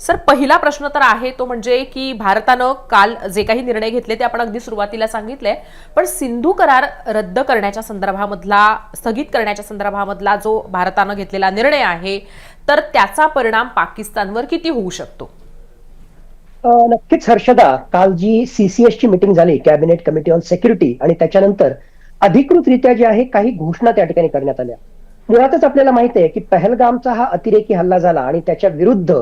Sir पहिला प्रश्न तर आहे तो म्हणजे की भारतानं काल जे काही निर्णय घेतले ते आपण अगदी सुरुवातीला सांगितले पण सिंधू करार रद्द करण्याच्या संदर्भामधला स्थगित करण्याच्या संदर्भामधला जो भारतानं घेतलेला निर्णय आहे तर त्याचा परिणाम पाकिस्तानवर किती होऊ शकतो? नक्कीच हर्षदा काल जी सीसीएस ची मिटिंग झाली कॅबिनेट कमिटी ऑन सेक्युरिटी आणि त्याच्यानंतर अधिकृतरित्या जे आहे काही घोषणा त्या ठिकाणी करण्यात आल्या. मुळातच आपल्याला माहिती आहे की पहलगामचा हा अतिरेकी हल्ला झाला आणि त्याच्या विरुद्ध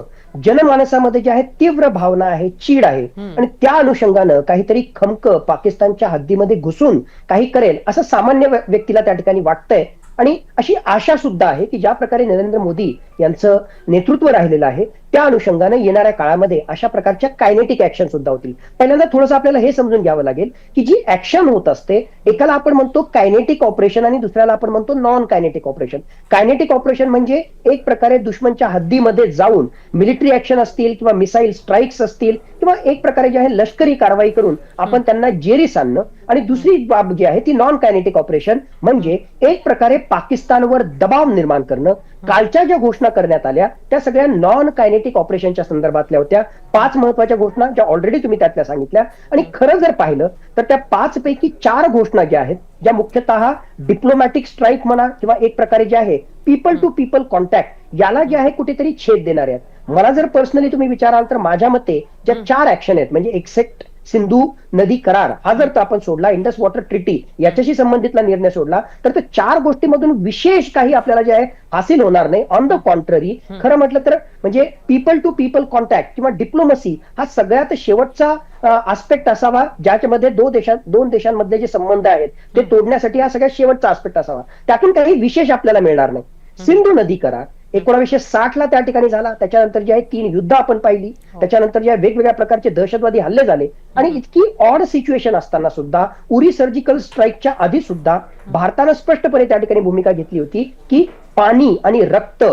जनमानसामध्ये जे आहे तीव्र भावना आहे चीड आहे. आणि त्या अनुषंगानं काहीतरी खमक पाकिस्तानच्या हद्दीमध्ये घुसून काही करेल असं सामान्य व्य- व्यक्तीला त्या ठिकाणी वाटतंय. आणि अशी आशा सुद्धा आहे की ज्या प्रकारे नरेंद्र मोदी यांचं नेतृत्व राहिलेलं आहे त्या अनुषंगाने येणाऱ्या काळामध्ये अशा प्रकारच्या कायनेटिक ऍक्शन सुद्धा होतील. पहिल्यांदा थोडंसं आपल्याला हे समजून घ्यावं लागेल की जी ऍक्शन होत असते एकाला आपण म्हणतो कायनेटिक ऑपरेशन आणि दुसऱ्याला आपण म्हणतो non kinetic operation kinetic operation म्हणजे एक प्रकारे दुश्मनच्या हद्दीमध्ये जाऊन मिलिटरी ऍक्शन असतील किंवा मिसाईल स्ट्राईक्स असतील किंवा एक प्रकारे जे आहे लष्करी कारवाई करून आपण त्यांना जेरीस आणणं आणि दुसरी बाब जी आहे ती नॉन कायनेटिक ऑपरेशन म्हणजे एक प्रकारे पाकिस्तानवर दबाव निर्माण करणं. कालच्या ज्या घोषणा करण्यात आल्या त्या सगळ्या नॉन कायनेटिक ऑपरेशनच्या संदर्भातल्या होत्या. पाच महत्त्वाच्या घोषणा ज्या ऑलरेडी तुम्ही त्यातल्या सांगितल्या. आणि खरं जर पाहिलं तर त्या पाच पैकी चार घोषणा ज्या आहेत ज्या मुख्यतः डिप्लोमॅटिक स्ट्राईक म्हणा किंवा एक प्रकारे जे आहे पीपल टू पीपल कॉन्टॅक्ट याला जे आहे कुठेतरी छेद देणारे आहेत. मला जर पर्सनली तुम्ही विचाराल तर माझ्या मते ज्या चार ऍक्शन आहेत म्हणजे एक्सेप्ट सिंधू नदी करार. हा जर तो आपण सोडला इंडस वॉटर ट्रिटी याच्याशी संबंधितला निर्णय सोडला तर त्या चार गोष्टीमधून विशेष काही आपल्याला जे आहे हासिल होणार नाही. ऑन द कॉन्ट्ररी खरं म्हटलं तर म्हणजे पीपल टू पीपल कॉन्टॅक्ट किंवा डिप्लोमसी हा सगळ्यात शेवटचा आस्पेक्ट असावा ज्याच्यामध्ये दोन देशात दोन देशांमधले जे संबंध आहेत ते तोडण्यासाठी हा सगळ्यात शेवटचा आस्पेक्ट असावा. त्यातून काही विशेष आपल्याला मिळणार नाही. सिंधू नदी करार एकोणावीसशे साठ ला त्या ठिकाणी झाला. त्याच्यानंतर जे आहे तीन युद्ध आपण पाहिली. त्याच्यानंतर जे आहे वेगवेगळ्या प्रकारचे दहशतवादी हल्ले झाले. आणि इतकी ऑड सिच्युएशन असताना सुद्धा उरी सर्जिकल स्ट्राईकच्या आधी सुद्धा भारतानं स्पष्टपणे त्या ठिकाणी भूमिका घेतली होती की पाणी आणि रक्त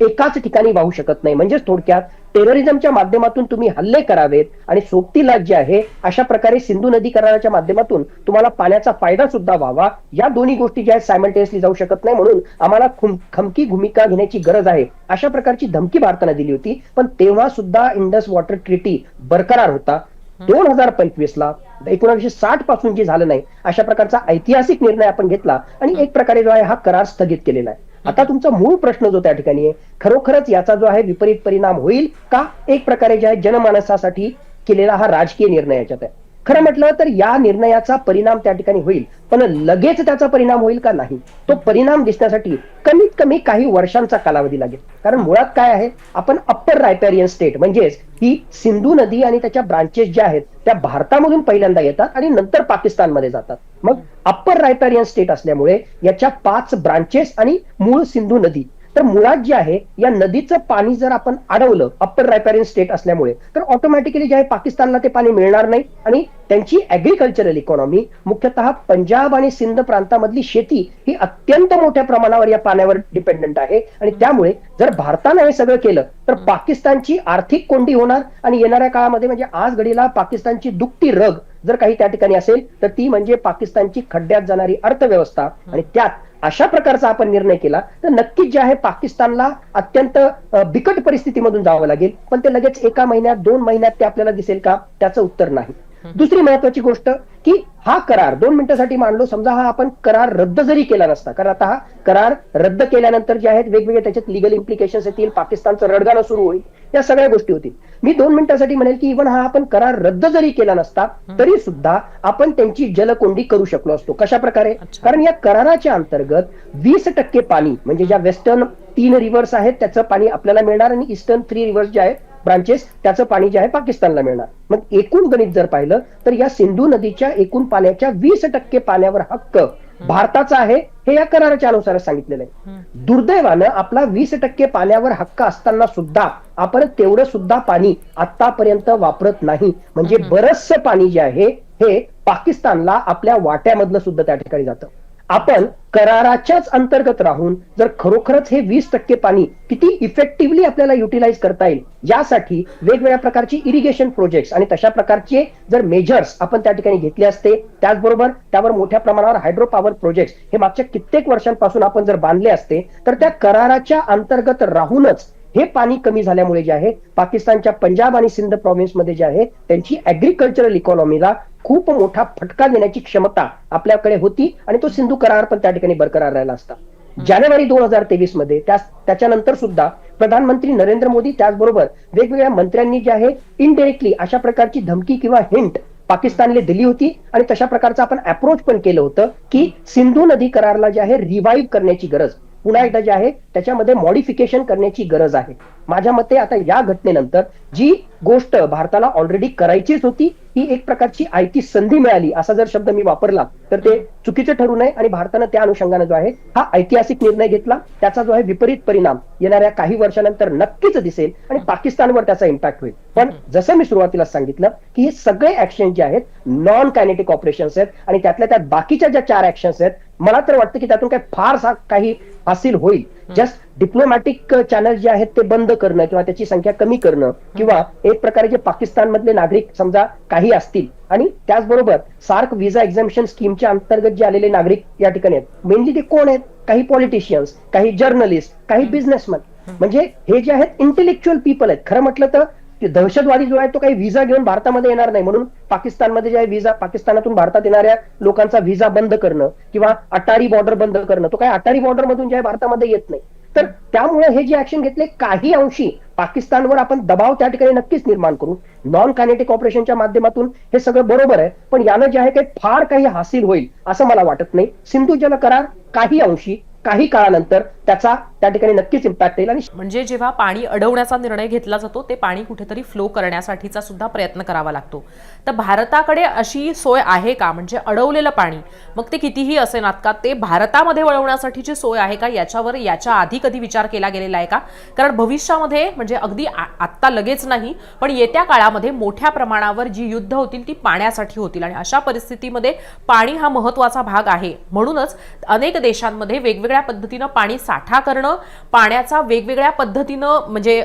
एकाच ठिकाणी वाहू शकत नाही. म्हणजेच थोडक्यात टेररिझमच्या माध्यमातून तुम्ही हल्ले करावेत आणि सोबतीला जे आहे अशा प्रकारे सिंधू नदी कराराच्या माध्यमातून तुम्हाला पाण्याचा फायदा सुद्धा व्हावा. या दोन्ही गोष्टी ज्या आहेत सायमल्टेनियसली जाऊ शकत नाही. म्हणून आम्हाला खुम- खमकी भूमिका घेण्याची गरज आहे. अशा प्रकारची धमकी भारतानं दिली होती. पण तेव्हा सुद्धा इंडस वॉटर ट्रिटी बरकरार होता. दोन हजार पंचवीस ला एकोणीसशे साठपासून जे झालं नाही अशा प्रकारचा ऐतिहासिक निर्णय आपण घेतला. आणि एक प्रकारे जो आहे हा करार स्थगित केलेला आहे. आता तुमचा मूळ प्रश्न जो त्या ठिकाणी आहे खरोखरच याचा जो आहे विपरीत परिणाम होईल का? एक प्रकारे जे आहे जनमानसासाठी केलेला हा राजकीय निर्णय याच्यात आहे. खरं म्हटलं तर या निर्णयाचा परिणाम त्या ठिकाणी होईल पण लगेच त्याचा परिणाम होईल का नाही? तो परिणाम दिसण्यासाठी कमीत कमी काही वर्षांचा कालावधी लागेल. कारण मुळात काय आहे? आपण अप्पर रायपेरियन स्टेट म्हणजेच ही सिंधू नदी आणि त्याच्या ब्रांचेस ज्या आहेत त्या भारतामधून पहिल्यांदा येतात आणि नंतर पाकिस्तानमध्ये जातात. मग अप्पर रायपेरियन स्टेट असल्यामुळे याच्या पाच ब्रांचेस आणि मूळ सिंधू नदी तर मुळात जे आहे या नदीचं पाणी जर आपण अडवलं अप्पर रायपेरियन स्टेट असल्यामुळे तर ऑटोमॅटिकली जे आहे पाकिस्तानला ते पाणी मिळणार नाही. आणि त्यांची अॅग्रिकल्चरल इकॉनॉमी मुख्यतः पंजाब आणि सिंध प्रांतामधली शेती ही अत्यंत मोठ्या प्रमाणावर या पाण्यावर डिपेंडंट आहे. आणि त्यामुळे जर भारतानं हे सगळं केलं तर पाकिस्तानची आर्थिक कोंडी होणार. आणि येणाऱ्या काळामध्ये म्हणजे आज घडीला पाकिस्तानची दुखती रग जर काही त्या ठिकाणी असेल तर ती म्हणजे पाकिस्तानची खड्ड्यात जाणारी अर्थव्यवस्था. आणि त्यात अशा प्रकारचा आपण निर्णय केला तर नक्कीच जे आहे पाकिस्तानला अत्यंत बिकट परिस्थितीमधून जावं लागेल. पण ते लगेच एका महिन्यात दोन महिन्यात ते आपल्याला दिसेल का? त्याचं उत्तर नाही. दुसरी महत्वाची गोष्ट की हा करार दोन मिनिटासाठी मांडलो समजा हा आपण करार रद्द जरी केला नसता कारण आता हा करार रद्द केल्यानंतर जे आहेत वेगवेगळे त्याच्यात लिगल इम्प्लिकेशन्स येतील पाकिस्तानचं रडगाणं सुरू होईल या सगळ्या गोष्टी होतील. मी दोन मिनिटासाठी म्हणेल की इव्हन हा आपण करार रद्द जरी केला नसता तरी सुद्धा आपण त्यांची जलकोंडी करू शकलो असतो. कशा प्रकारे. कारण या कराराच्या अंतर्गत वीस टक्के पाणी म्हणजे ज्या वेस्टर्न तीन रिव्हर्स आहेत त्याचं पाणी आपल्याला मिळणार आणि ईस्टर्न थ्री रिव्हर्स जे आहेत ब्रांचेस त्याचं पाणी जे आहे पाकिस्तानला मिळणार. मग एकूण गणित जर पाहिलं तर या सिंधू नदीच्या एकूण पाण्याच्या वीस टक्के पाण्यावर हक्क भारताचा आहे हे या कराराच्या अनुसार सांगितलेलं आहे. दुर्दैवानं आपला वीस टक्के पाण्यावर हक्क असताना सुद्धा आपण तेवढं सुद्धा पाणी आतापर्यंत वापरत नाही. म्हणजे बरचसं पाणी जे आहे हे पाकिस्तानला आपल्या वाट्यामधलं सुद्धा त्या ठिकाणी जातं. आपण कराराच्याच अंतर्गत राहून जर खरोखरच हे वीस टक्के पाणी किती इफेक्टिव्हली आपल्याला युटिलाइज करता येईल यासाठी वेगवेगळ्या प्रकारची इरिगेशन प्रोजेक्ट्स आणि तशा प्रकारचे जर मेजर्स आपण त्या ठिकाणी घेतले असते त्याचबरोबर त्यावर मोठ्या प्रमाणावर हायड्रो पॉवर प्रोजेक्ट्स हे मागच्या कित्येक वर्षांपासून आपण जर बांधले असते तर त्या कराराच्या अंतर्गत राहूनच हे पाणी कमी झाल्यामुळे जे आहे पाकिस्तानच्या पंजाब आणि सिंध प्रॉव्हिन्समध्ये जे आहे त्यांची ऍग्रिकल्चरल इकॉनॉमीला खूप मोठा फटका देण्याची क्षमता आपल्याकडे होती आणि तो सिंधू करार पण त्या ठिकाणी बरकरार राहिला असता. जानेवारी दोन हजार तेवीसमध्ये त्या त्याच्यानंतर सुद्धा प्रधानमंत्री नरेंद्र मोदी त्याचबरोबर वेगवेगळ्या मंत्र्यांनी जे आहे इनडिरेक्टली अशा प्रकारची धमकी किंवा हिंट पाकिस्तानला दिली होती आणि तशा प्रकारचं आपण अप्रोच पण केलं होतं की सिंधू नदी करारला जे आहे रिवाईव्ह करण्याची गरज. पुन्हा एकदा जे आहे त्याच्यामध्ये मॉडिफिकेशन करण्याची गरज आहे. माझ्या मते आता या घटनेनंतर जी गोष्ट भारताला ऑलरेडी करायचीच होती ही एक प्रकारची आयती संधी मिळाली. असा जर शब्द मी वापरला तर ते चुकीचं ठरू नये आणि भारतानं त्या अनुषंगाने जो आहे हा ऐतिहासिक निर्णय घेतला. त्याचा जो आहे विपरीत परिणाम येणाऱ्या काही वर्षानंतर नक्कीच दिसेल आणि पाकिस्तानवर त्याचा इम्पॅक्ट होईल. पण जसं मी सुरुवातीला सांगितलं की हे सगळे ऍक्शन जे आहेत नॉन कायनेटिक ऑपरेशन्स आहेत आणि त्यातल्या त्यात बाकीच्या ज्या चार ऍक्शन्स आहेत मला तर वाटतं की त्यातून काही फारसा काही हासिल होईल. जस्ट डिप्लोमॅटिक चॅनल जे आहेत ते बंद करणं किंवा त्याची संख्या कमी करणं किंवा एक प्रकारे जे पाकिस्तान मधले नागरिक समजा काही असतील आणि त्याचबरोबर सार्क व्हिसा एक्झामिशन स्कीमच्या अंतर्गत जे आलेले नागरिक या ठिकाणी आहेत. मेनली ते कोण आहेत? काही पॉलिटिशियन्स काही जर्नलिस्ट काही बिझनेसमॅन म्हणजे हे जे आहेत इंटेलेक्च्युअल पीपल आहेत. खरं म्हटलं तर दहशतवादी जो आहे तो काही व्हिसा घेऊन भारतामध्ये येणार नाही. म्हणून पाकिस्तानमध्ये जे आहे व्हिसा पाकिस्तानातून भारतात येणाऱ्या लोकांचा व्हिसा बंद करणं किंवा अटारी बॉर्डर बंद करणं तो काही अटारी बॉर्डर मधून जे आहे भारतामध्ये येत नाही. तर त्यामुळे हे जे ऍक्शन घेतले काही अंशी पाकिस्तानवर आपण दबाव त्या ठिकाणी नक्कीच निर्माण करू. नॉन कायनेटिक ऑपरेशनच्या माध्यमातून हे सगळं बरोबर आहे पण यानं जे आहे काही फार काही हासिल होईल असं मला वाटत नाही. सिंधू जल करार काही अंशी काही काळानंतर त्याचा त्या ठिकाणी नक्कीच इम्पॅक्ट येईल आणि म्हणजे जेव्हा पाणी अडवण्याचा निर्णय घेतला जातो ते पाणी कुठेतरी फ्लो करण्यासाठीचा सुद्धा प्रयत्न करावा लागतो. तर भारताकडे अशी सोय आहे का? म्हणजे अडवलेलं पाणी मग ते कितीही असे का ते भारतामध्ये वळवण्यासाठीची सोय आहे का? याच्यावर याच्या आधी कधी विचार केला गेलेला आहे का? कारण भविष्यामध्ये म्हणजे अगदी आत्ता लगेच नाही पण येत्या काळामध्ये मोठ्या प्रमाणावर जी युद्ध होतील ती पाण्यासाठी होतील. आणि अशा परिस्थितीमध्ये पाणी हा महत्त्वाचा भाग आहे. म्हणूनच अनेक देशांमध्ये वेगवेगळ्या पद्धतीनं पाणी साठा करणं पाण्याचा वेगवेगळ्या पद्धतीनं म्हणजे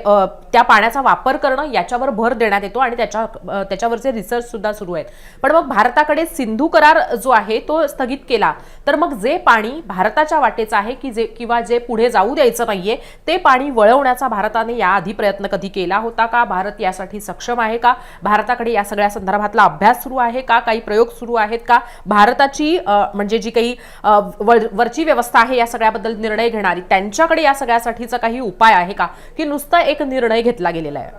त्या पाण्याचा वापर करणं याच्यावर भर देण्यात येतो आणि त्याच्या त्याच्यावरचे रिसर्च सुद्धा सुरू आहेत. पण मग भारताकडे सिंधू करार जो आहे तो स्थगित केला. तर मग जे पाणी भारताच्या वाटेचं आहे की जे किंवा जे पुढे जाऊ द्यायचं नाहीये ते पाणी वळवण्याचा भारताने याआधी प्रयत्न कधी केला होता का? भारत यासाठी सक्षम आहे का? भारताकडे या सगळ्या संदर्भातला अभ्यास सुरू आहे का? काही प्रयोग सुरू आहेत का? भारताची म्हणजे जी काही वर- वरची व्यवस्था आहे या सगळ्याबद्दल निर्णय घेणारी त्यांच्याकडे या सगळ्यासाठीचा काही उपाय आहे का? की नुसता एक निर्णय घेतला गेलेला आहे?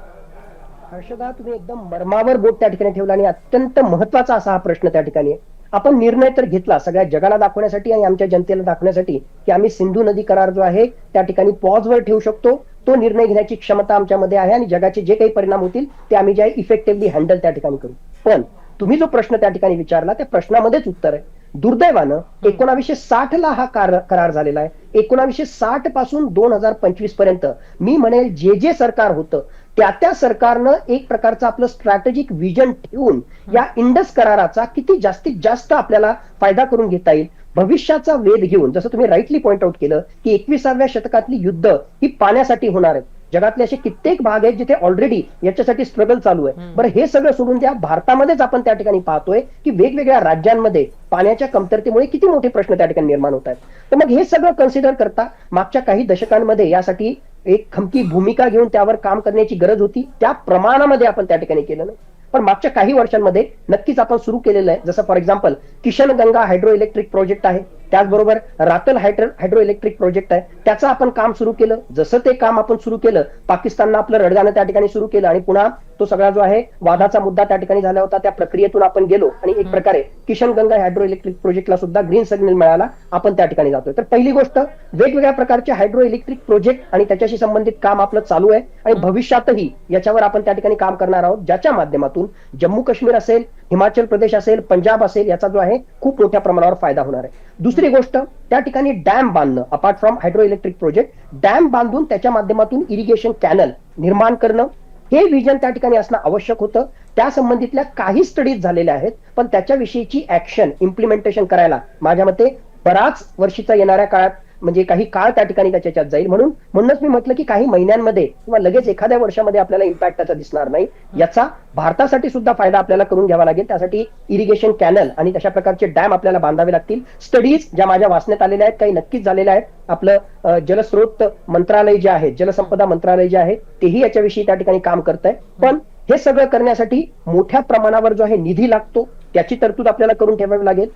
हर्षदा तुम्ही एकदम मर्मावर बोट त्या ठिकाणी ठेवला आणि अत्यंत महत्त्वाचा असा हा प्रश्न त्या ठिकाणी आपण निर्णय तर घेतला सगळ्या जगाला दाखवण्यासाठी आणि आमच्या जनतेला दाखवण्यासाठी की आम्ही सिंधू नदी करार जो आहे त्या ठिकाणी पॉजवर ठेवू शकतो. तो निर्णय घेण्याची क्षमता आमच्यामध्ये आहे आणि जगाचे जे काही परिणाम होतील ते आम्ही जे इफेक्टिव्हली हँडल त्या ठिकाणी करू. पण तुम्ही जो प्रश्न त्या ठिकाणी विचारला त्या प्रश्नामध्येच उत्तर आहे. दुर्दैवानं एकोणावीसशे साठ ला हा कार- करार झालेला आहे. एकोणावीसशे साठपासून दोन हजार पंचवीसपर्यंत मी म्हणेल जे जे सरकार होतं त्या त्या सरकारनं एक प्रकारचं आपलं स्ट्रॅटेजिक विजन ठेवून या इंडस कराराचा किती जास्तीत जास्त आपल्याला फायदा करून घेता येईल भविष्याचा वेध घेऊन जसं तुम्ही राईटली पॉइंट आउट केलं की एकविसाव्या शतकातली युद्ध ही पाण्यासाठी होणार आहेत जगातले असे कित्येक भाग आहेत जिथे ऑलरेडी याच्यासाठी स्ट्रगल चालू आहे. बरं हे सगळं सोडून द्या भारतामध्येच आपण त्या ठिकाणी पाहतोय की वेगवेगळ्या राज्यांमध्ये पाण्याच्या कमतरतेमुळे किती मोठे प्रश्न त्या ठिकाणी निर्माण होत आहेत. तर मग हे सगळं कन्सिडर करता मागच्या काही दशकांमध्ये यासाठी एक खमकी भूमिका घेऊन त्यावर काम करण्याची गरज होती. त्या प्रमाणामध्ये आपण त्या ठिकाणी केलं नाही. पण मागच्या काही वर्षांमध्ये नक्कीच आपण सुरू केलेलं आहे. जसं for example Kishan Ganga hydro electric project आहे. त्याचबरोबर Ratle hydro hydro electric project आहे. त्याचं आपण काम सुरू केलं. जसं ते काम आपण सुरू केलं पाकिस्ताननं आपलं रडगाणं त्या ठिकाणी सुरू केलं आणि पुन्हा तो सगळा जो आहे वादाचा मुद्दा त्या ठिकाणी झाला होता. त्या प्रक्रियेतून आपण गेलो आणि एक प्रकारे किशन गंगा हायड्रो इलेक्ट्रिक प्रोजेक्टला सुद्धा ग्रीन सिग्नल मिळाला. आपण त्या ठिकाणी जातोय. तर पहिली गोष्ट वेगवेगळ्या प्रकारचे हायड्रो इलेक्ट्रिक प्रोजेक्ट आणि त्याच्याशी संबंधित काम आपलं चालू आहे आणि भविष्यातही याच्यावर आपण त्या ठिकाणी काम करणार आहोत ज्याच्या माध्यमातून जम्मू काश्मीर असेल हिमाचल प्रदेश असेल पंजाब असेल याचा जो आहे खूप मोठ्या प्रमाणावर फायदा होणार आहे. दुसरी गोष्ट त्या ठिकाणी डॅम बांधणं apart from hydro electric project dam बांधून त्याच्या माध्यमातून इरिगेशन कॅनल निर्माण करणं हे विजन त्या ठिकाणी असणं आवश्यक होतं. त्या संबंधितल्या काही स्टडीज झालेल्या आहेत पण त्याच्याविषयीची ऍक्शन इम्प्लिमेंटेशन करायला माझ्या मते बराच वर्षीचा येणाऱ्या काळात म्हणजे काही काळ त्या ठिकाणी त्याच्यात जाईल. म्हणून म्हणूनच मी म्हटलं की काही महिन्यांमध्ये किंवा लगेच एखाद्या वर्षामध्ये आपल्याला इम्पॅक्ट त्याचा दिसणार नाही. याचा भारतासाठी सुद्धा फायदा आपल्याला करून घ्यावा लागेल. त्यासाठी इरिगेशन कॅनल आणि तशा प्रकारचे डॅम आपल्याला बांधावे लागतील. स्टडीज ज्या माझ्या वाचण्यात आलेल्या आहेत काही नक्कीच झालेल्या आहेत. आपलं जलस्रोत मंत्रालय जे आहे जलसंपदा मंत्रालय जे आहे तेही याच्याविषयी त्या ठिकाणी काम करत आहे. पण हे सगळं करण्यासाठी मोठ्या प्रमाणावर जो आहे निधी लागतो त्याची तरतूद आपल्याला करून ठेवावी लागेल.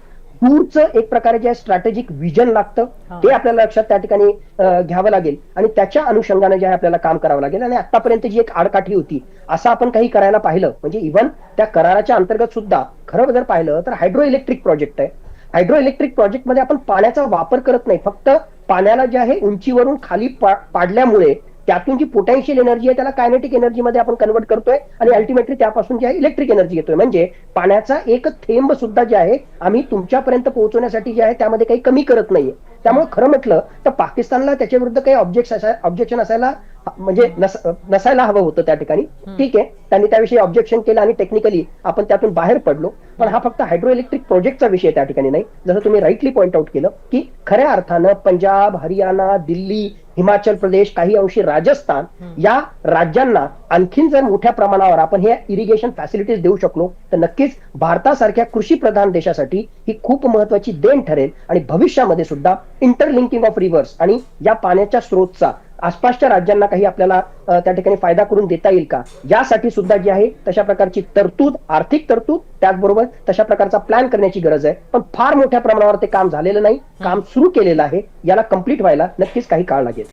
दूरचं एक प्रकारे जे स्ट्रॅटेजिक विजन लागतं. ते आपल्याला लक्षात त्या ठिकाणी घ्यावं लागेल. आणि त्याच्या अनुषंगाने जे आहे आपल्याला काम करावं लागेल. आणि आतापर्यंत जी एक आडकाठी होती असं आपण काही करायला पाहिलं. म्हणजे इव्हन त्या कराराच्या अंतर्गत सुद्धा खरं जर पाहिलं तर हायड्रो इलेक्ट्रिक प्रोजेक्ट आहे. हायड्रो इलेक्ट्रिक प्रोजेक्टमध्ये आपण पाण्याचा वापर करत नाही. फक्त पाण्याला जे आहे उंचीवरून खाली पाडल्यामुळे त्यातून जी पोटॅन्शियल एनर्जी आहे त्याला कायनेटिक एनर्जीमध्ये आपण कन्वर्ट करतोय आणि अल्टिमेटली त्यापासून जे आहे इलेक्ट्रिक एनर्जी येतोय. म्हणजे पाण्याचा एक थेंब सुद्धा जे आहे आम्ही तुमच्यापर्यंत पोहोचवण्यासाठी जे आहे त्यामध्ये काही कमी करत नाहीये. त्यामुळे खरं म्हटलं तर पाकिस्तानला त्याच्या विरुद्ध काही ऑब्जेक्ट ऑब्जेक्शन असायला म्हणजे नस- नसायला हवं होतं त्या ठिकाणी. ठीक आहे. त्यांनी त्याविषयी ऑब्जेक्शन केलं आणि टेक्निकली आपण त्यातून बाहेर पडलो. पण हा फक्त हायड्रो इलेक्ट्रिक प्रोजेक्टचा विषय त्या ठिकाणी नाही. जसं तुम्ही राईटली पॉईंट आउट केलं की खऱ्या अर्थानं पंजाब हरियाणा दिल्ली हिमाचल प्रदेश काही अंशी राजस्थान या राज्यांना आणखीन जर मोठ्या प्रमाणावर आपण हे इरिगेशन फॅसिलिटीज देऊ शकलो तर नक्कीच भारतासारख्या कृषी प्रधान देशासाठी ही खूप महत्वाची देण ठरेल आणि भविष्यामध्ये सुद्धा इंटरलिंकिंग ऑफ रिव्हर्स आणि या पाण्याच्या स्रोतचा आसपासच्या राज्यांना काही आपल्याला त्या ठिकाणी फायदा करून देता येईल का? यासाठी सुद्धा जी आहे तशा प्रकारची तरतूद आर्थिक तरतूद त्याचबरोबर तशा प्रकारचा प्लॅन करण्याची गरज आहे. पण फार मोठ्या प्रमाणावर ते काम झालेलं नाही. काम सुरू केलेलं आहे. याला कंप्लीट व्हायला नक्कीच काही काळ लागेल.